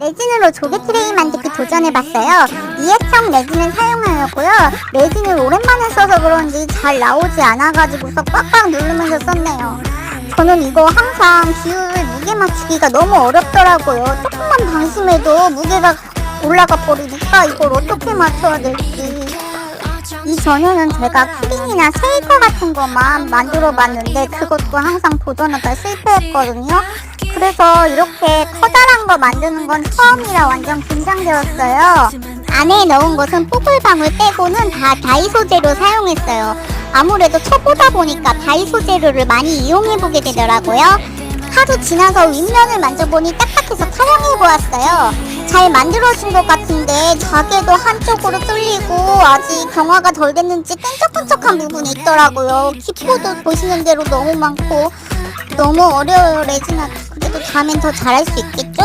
레진으로 조개 트레이 만들기 도전해봤어요. 이액형 레진을 사용하였고요. 레진을 오랜만에 써서 그런지 잘 나오지 않아가지고서 꽉꽉 누르면서 썼네요. 저는 이거 항상 비율을 무게 맞추기가 너무 어렵더라고요. 조금만 방심해도 무게가 올라가 버리니까 이걸 어떻게 맞춰야 될지. 이전에는 제가 키링이나 쉐이커 같은 것만 만들어 봤는데 그것도 항상 도전하다 실패했거든요. 그래서 이렇게 커다란 거 만드는 건 처음이라 완전 긴장되었어요. 안에 넣은 것은 뽀글방울 빼고는 다 다이 소재로 사용했어요. 아무래도 초보다 보니까 다이 소재로를 많이 이용해 보게 되더라고요. 하루 지나서 윗면을 만져보니 딱딱해서 촬영해 보았어요. 잘 만들어진 것 같은데 자개도 한쪽으로 뚫리고 아직 경화가 덜 됐는지 끈적끈적한 부분이 있더라고요. 기포도 보시는 대로 너무 많고 너무 어려워요 레지나. 다음엔 더 잘할 수 있겠죠?